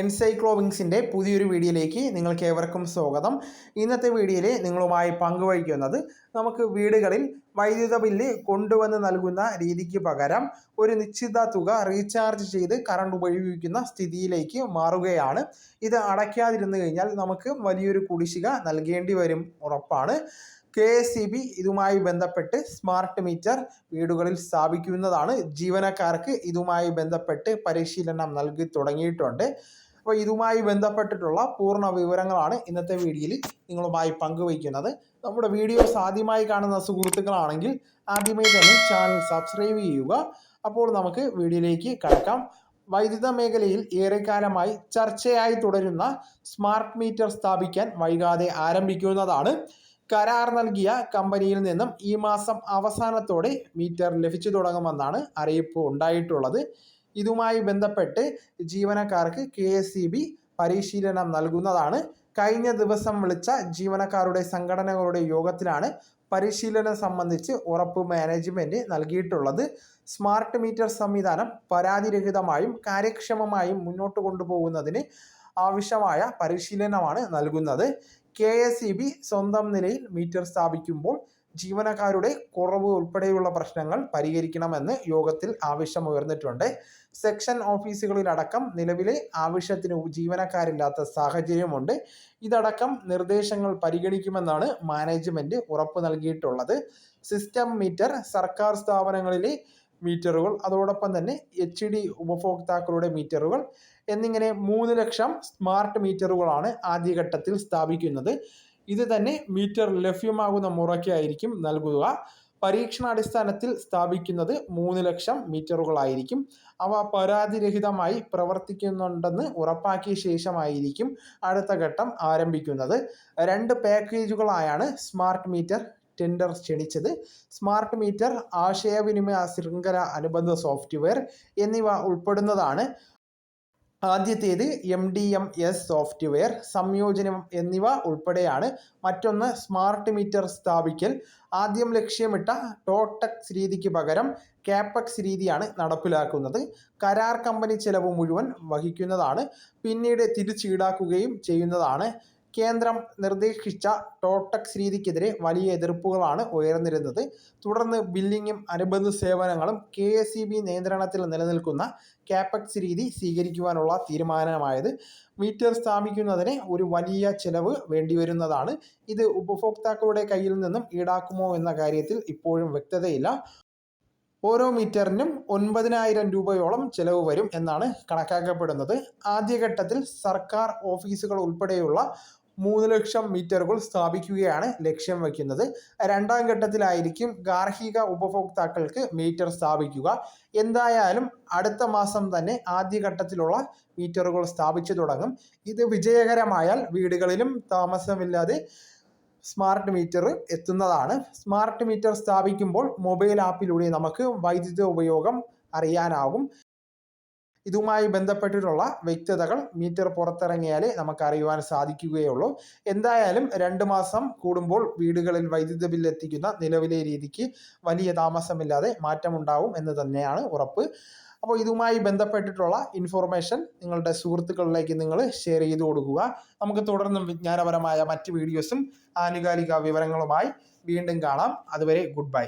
എൻസൈക്ലോവിങ്സിന്റെ പുതിയൊരു വീഡിയോയിലേക്ക് നിങ്ങൾക്ക് ഏവർക്കും സ്വാഗതം. ഇന്നത്തെ വീഡിയോയിൽ നിങ്ങളുമായി പങ്കുവയ്ക്കുന്നത് നമുക്ക് വീടുകളിൽ വൈദ്യുത ബില്ല് കൊണ്ടുവന്ന് നൽകുന്ന രീതിക്ക് പകരം ഒരു നിശ്ചിത തുക റീചാർജ് ചെയ്ത് കറണ്ട് ഉപയോഗിക്കുന്ന സ്ഥിതിയിലേക്ക് മാറുകയാണ്. ഇത് അടയ്ക്കാതിരുന്നു കഴിഞ്ഞാൽ നമുക്ക് വലിയൊരു കുടിശ്ശിക നൽകേണ്ടി വരും ഉറപ്പാണ്. കെ എസ് ഇ ബി ഇതുമായി ബന്ധപ്പെട്ട് സ്മാർട്ട് മീറ്റർ വീടുകളിൽ സ്ഥാപിക്കുന്നതാണ്. ജീവനക്കാർക്ക് ഇതുമായി ബന്ധപ്പെട്ട് പരിശീലനം നൽകി തുടങ്ങിയിട്ടുണ്ട്. അപ്പോൾ ഇതുമായി ബന്ധപ്പെട്ടിട്ടുള്ള പൂർണ വിവരങ്ങളാണ് ഇന്നത്തെ വീഡിയോയിൽ നിങ്ങളുമായി പങ്കുവയ്ക്കുന്നത്. നമ്മുടെ വീഡിയോസ് ആദ്യമായി കാണുന്ന സുഹൃത്തുക്കളാണെങ്കിൽ ആദ്യമായി തന്നെ ചാനൽ സബ്സ്ക്രൈബ് ചെയ്യുക. അപ്പോൾ നമുക്ക് വീഡിയോയിലേക്ക് കടക്കാം. വൈദ്യുത മേഖലയിൽ ഏറെക്കാലമായി ചർച്ചയായി തുടരുന്ന സ്മാർട്ട് മീറ്റർ സ്ഥാപിക്കാൻ വൈകാതെ ആരംഭിക്കുന്നതാണ്. കരാർ നൽകിയ കമ്പനിയിൽ നിന്നും ഈ മാസം അവസാനത്തോടെ മീറ്റർ ലഭിച്ചു തുടങ്ങുമെന്നാണ് അറിയിപ്പ് ഉണ്ടായിട്ടുള്ളത്. ഇതുമായി ബന്ധപ്പെട്ട് ജീവനക്കാർക്ക് കെ പരിശീലനം നൽകുന്നതാണ്. കഴിഞ്ഞ ദിവസം വിളിച്ച ജീവനക്കാരുടെ സംഘടനകളുടെ യോഗത്തിലാണ് പരിശീലനം സംബന്ധിച്ച് ഉറപ്പ് മാനേജ്മെന്റ് നൽകിയിട്ടുള്ളത്. സ്മാർട്ട് മീറ്റർ സംവിധാനം പരാതിരഹിതമായും കാര്യക്ഷമമായും മുന്നോട്ട് കൊണ്ടുപോകുന്നതിന് ആവശ്യമായ പരിശീലനമാണ് നൽകുന്നത്. കെ എസ് ഇ ബി സ്വന്തം നിലയിൽ മീറ്റർ സ്ഥാപിക്കുമ്പോൾ ജീവനക്കാരുടെ കുറവ് ഉൾപ്പെടെയുള്ള പ്രശ്നങ്ങൾ പരിഹരിക്കണമെന്ന് യോഗത്തിൽ ആവശ്യം ഉയർന്നിട്ടുണ്ട് സെക്ഷൻ ഓഫീസുകളിലടക്കം നിലവിലെ ആവശ്യത്തിന് ജീവനക്കാരില്ലാത്ത സാഹചര്യമുണ്ട്. ഇതടക്കം നിർദ്ദേശങ്ങൾ പരിഗണിക്കുമെന്നാണ് മാനേജ്മെന്റ് ഉറപ്പ് നൽകിയിട്ടുള്ളത്. സിസ്റ്റം മീറ്റർ സർക്കാർ സ്ഥാപനങ്ങളിലെ മീറ്ററുകൾ അതോടൊപ്പം തന്നെ എച്ച് ഡി ഉപഭോക്താക്കളുടെ മീറ്ററുകൾ എന്നിങ്ങനെ മൂന്ന് ലക്ഷം സ്മാർട്ട് മീറ്ററുകളാണ് ആദ്യഘട്ടത്തിൽ സ്ഥാപിക്കുന്നത്. ഇത് തന്നെ മീറ്റർ ലഭ്യമാകുന്ന മുറയ്ക്കായിരിക്കും നൽകുക. പരീക്ഷണാടിസ്ഥാനത്തിൽ സ്ഥാപിക്കുന്നത് മൂന്ന് ലക്ഷം മീറ്ററുകളായിരിക്കും. അവ പരാതിരഹിതമായി പ്രവർത്തിക്കുന്നുണ്ടെന്ന് ഉറപ്പാക്കിയ ശേഷമായിരിക്കും അടുത്ത ഘട്ടം ആരംഭിക്കുന്നത്. രണ്ട് പാക്കേജുകളായാണ് സ്മാർട്ട് മീറ്റർ ടെൻഡർ ക്ഷണിച്ചത് സ്മാർട്ട് മീറ്റർ ആശയവിനിമയ ശൃംഖല അനുബന്ധ സോഫ്റ്റ്വെയർ എന്നിവ ഉൾപ്പെടുന്നതാണ്. ആദ്യത്തേത് M D M S software സംയോജനം എന്നിവ ഉൾപ്പെടെയാണ്. മറ്റൊന്ന് സ്മാർട്ട് മീറ്റർ സ്ഥാപിക്കൽ. ആദ്യം ലക്ഷ്യമിട്ട ടോട്ടക്സ് രീതിക്ക് പകരം കാപ്പക്സ് രീതിയാണ് നടപ്പിലാക്കുന്നത്. കരാർ കമ്പനി ചെലവ് മുഴുവൻ വഹിക്കുന്നതാണ്. പിന്നീട് തിരിച്ചീടാക്കുകയും ചെയ്യുന്നതാണ്. കേന്ദ്രം നിർദ്ദേശിച്ച ടോട്ടക്സ് രീതിക്കെതിരെ വലിയ എതിർപ്പുകളാണ് ഉയർന്നിരുന്നത്. തുടർന്ന് ബില്ലിങ്ങും അനുബന്ധ സേവനങ്ങളും കെ എസ് ഇ ബി നിയന്ത്രണത്തിൽ നിലനിൽക്കുന്ന ക്യാപക്സ് രീതി സ്വീകരിക്കുവാനുള്ള തീരുമാനമായത്. മീറ്റർ സ്ഥാപിക്കുന്നതിന് ഒരു വലിയ ചെലവ് വേണ്ടിവരുന്നതാണ്. ഇത് ഉപഭോക്താക്കളുടെ കയ്യിൽ നിന്നും ഈടാക്കുമോ എന്ന കാര്യത്തിൽ ഇപ്പോഴും വ്യക്തതയില്ല. ഓരോ മീറ്ററിനും ഒൻപതിനായിരം രൂപയോളം ചെലവ് വരും എന്നാണ് കണക്കാക്കപ്പെടുന്നത്. ആദ്യഘട്ടത്തിൽ സർക്കാർ ഓഫീസുകൾ ഉൾപ്പെടെയുള്ള മൂന്ന് ലക്ഷം മീറ്ററുകൾ സ്ഥാപിക്കുകയാണ് ലക്ഷ്യം വയ്ക്കുന്നത്. രണ്ടാം ഘട്ടത്തിലായിരിക്കും ഗാർഹിക ഉപഭോക്താക്കൾക്ക് മീറ്റർ സ്ഥാപിക്കുക. എന്തായാലും അടുത്ത മാസം തന്നെ ആദ്യഘട്ടത്തിലുള്ള മീറ്ററുകൾ സ്ഥാപിച്ചു തുടങ്ങും. ഇത് വിജയകരമായാൽ വീടുകളിലും താമസമില്ലാതെ സ്മാർട്ട് മീറ്റർ എത്തുന്നതാണ്. സ്മാർട്ട് മീറ്റർ സ്ഥാപിക്കുമ്പോൾ മൊബൈൽ ആപ്പിലൂടെ നമുക്ക് വൈദ്യുതി ഉപയോഗം അറിയാനാകും. ഇതുമായി ബന്ധപ്പെട്ടിട്ടുള്ള വ്യക്തതകൾ മീറ്റർ പുറത്തിറങ്ങിയാലേ നമുക്ക് അറിയുവാൻ സാധിക്കുകയുള്ളൂ. എന്തായാലും രണ്ട് മാസം കൂടുമ്പോൾ വീടുകളിൽ വൈദ്യുത ബിൽ നിലവിലെ രീതിക്ക് വലിയ താമസമില്ലാതെ മാറ്റമുണ്ടാവും എന്ന് തന്നെയാണ് ഉറപ്പ്. അപ്പോൾ ഇതുമായി ബന്ധപ്പെട്ടിട്ടുള്ള ഇൻഫോർമേഷൻ നിങ്ങളുടെ സുഹൃത്തുക്കളിലേക്ക് നിങ്ങൾ ഷെയർ ചെയ്ത് കൊടുക്കുക. നമുക്ക് തുടർന്നും വിജ്ഞാനപരമായ മറ്റ് വീഡിയോസും ആനുകാലിക വിവരങ്ങളുമായി വീണ്ടും കാണാം. അതുവരെ ഗുഡ് ബൈ